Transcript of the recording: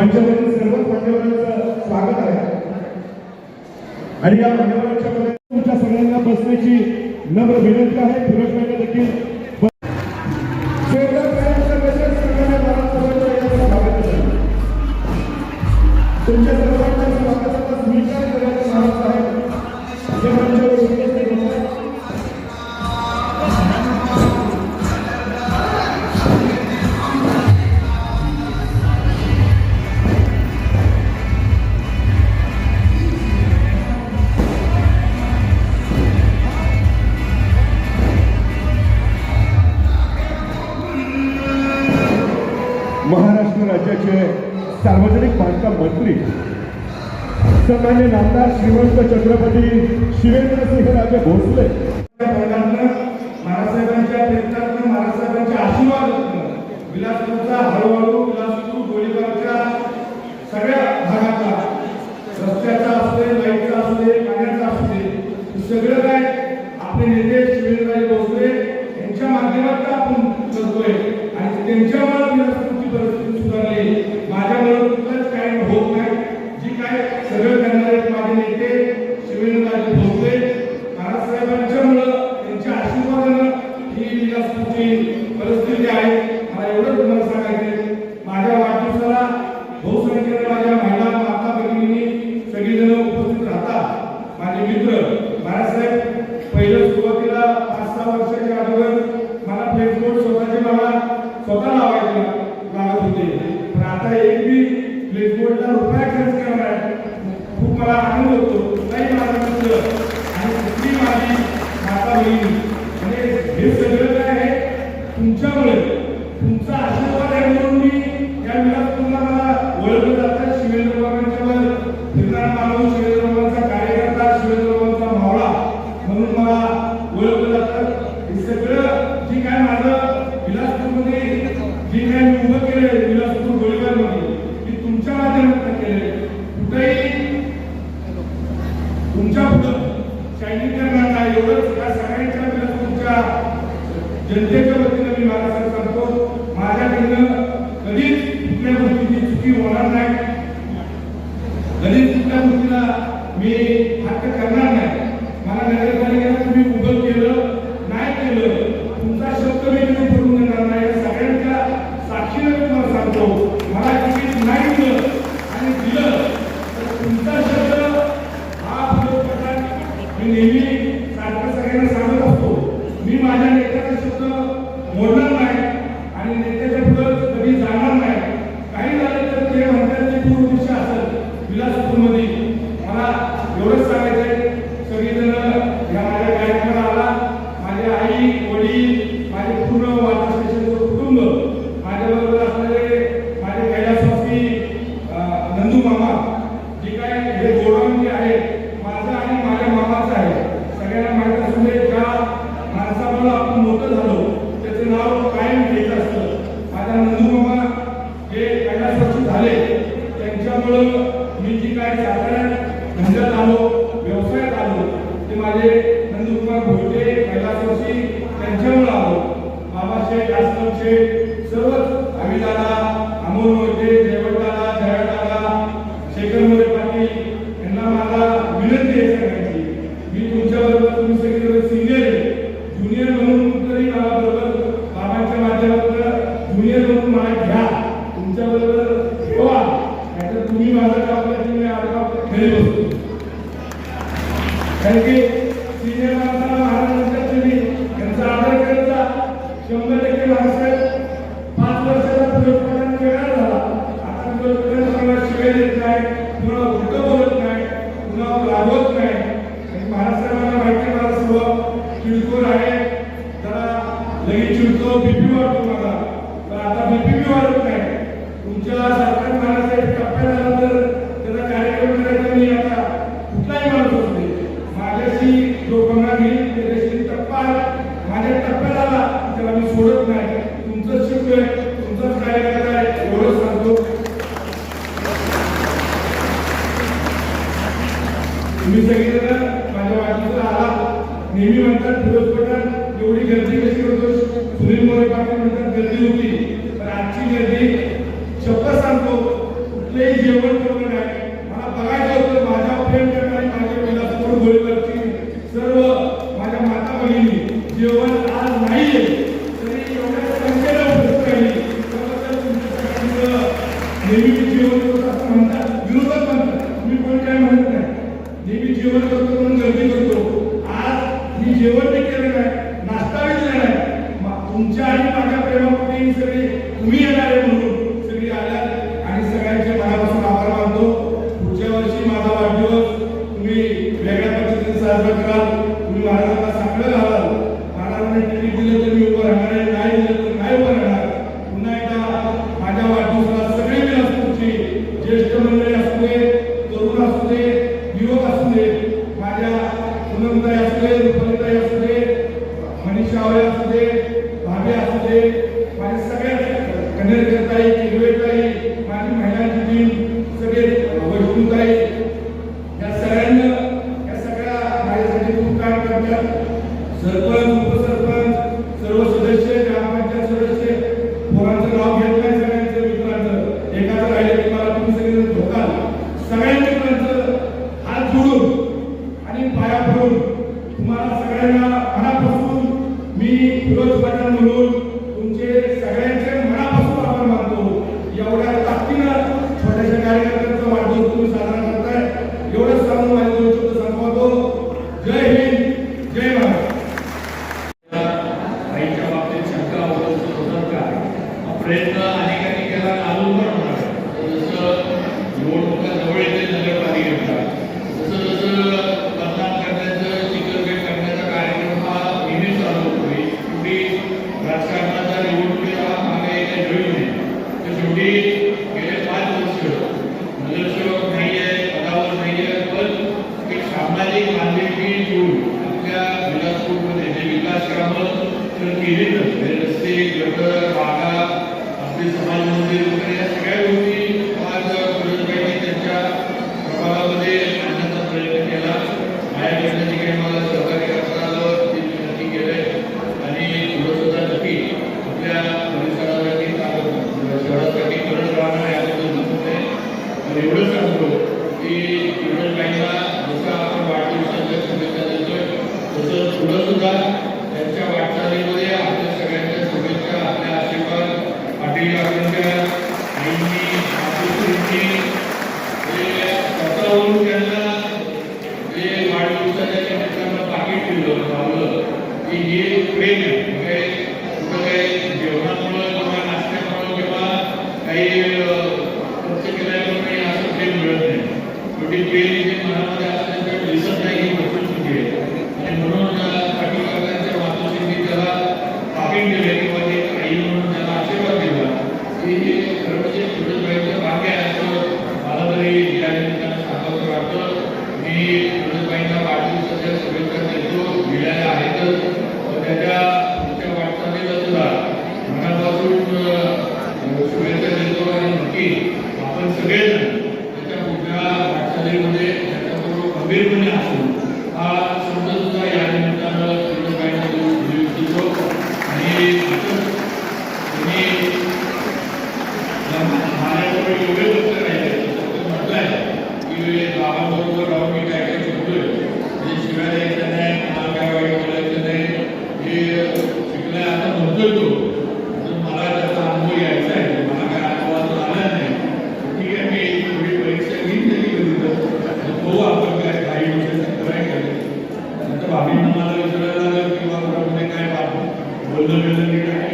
पंचवरील सर्व मान्यवरांचं स्वागत आहे. आणि या मान्यवरांच्या मध्ये तुमच्या सगळ्यांना बसण्याची नम्र विनंती आहे. फिरोज देखील नागरिक बांधकाम मंत्री. सन्मान्य नामदार श्रीमंत छत्रपती शिवेंद्रसिंह राजे भोसले. बाळासाहेबांच्या प्रयत्नातून आशीर्वाद विलासपूरचा हळूहळू विलासपूर गोळीबारच्या सगळ्या भागाचा रस्त्याचा असते लाईटचा असले पाण्याचा असले सगळं काय आपले नेते शिवेंद्रराजे भोसले यांच्या माध्यमातून करतोय आणि त्यांच्या प्लेटबोर्डला रुपया खर्च करणार खूप मला आनंद होतो. नाही माझा मित्र आणि कुठली माझी माता बहिणी. म्हणजे हे सगळं काय आहे? तुमच्यामुळे. तुमचा आशीर्वाद आहे म्हणून मी या वेळेला तुम्हाला जनतेच्या वतीनं मी महाराष्ट्रात सांगतो माझ्याकडनं कधीच कुठल्या गोष्टीची चुकी होणार नाही. कधीच कुठल्या गोष्टीला मी हे धोरण जे आहे माझं आणि माझ्या मामाचं आहे. सगळ्यांना माहीत असू दे ज्या माणसामुळे आपण मोठं झालो त्याचं नाव कायम घ्यायचं असतं. माझ्या नंदू हे पन्नास वर्ष झाले त्यांच्यामुळं मी जी काय साधारण धंद्यात आलो व्यवसायात आलो ते माझे नंदकुमार भोटे कैलास वर्षी त्यांच्यामुळं आलो. बाबाशेठ आसनशेठ नेहमी म्हणतात फिरोज पटेल एवढी गर्दी कशी करतो सुनील मोरे पाटील म्हणतात गर्दी होती. पण आजची गर्दी शब्द सांगतो कुठलेही जेवण करून नाही. मला बघायचं होतं माझ्या प्रेम करणारी माझे मुलासमोर गोळीबारची सर्व माझ्या माता बहिणी जेवण आज नाही Miraremos सरपंच ప్రేరణ అనే Gracias. सगळेजण त्याच्या मोठ्या वाटचालीमध्ये त्याच्याबरोबर खंबीरपणे असून Vuelve a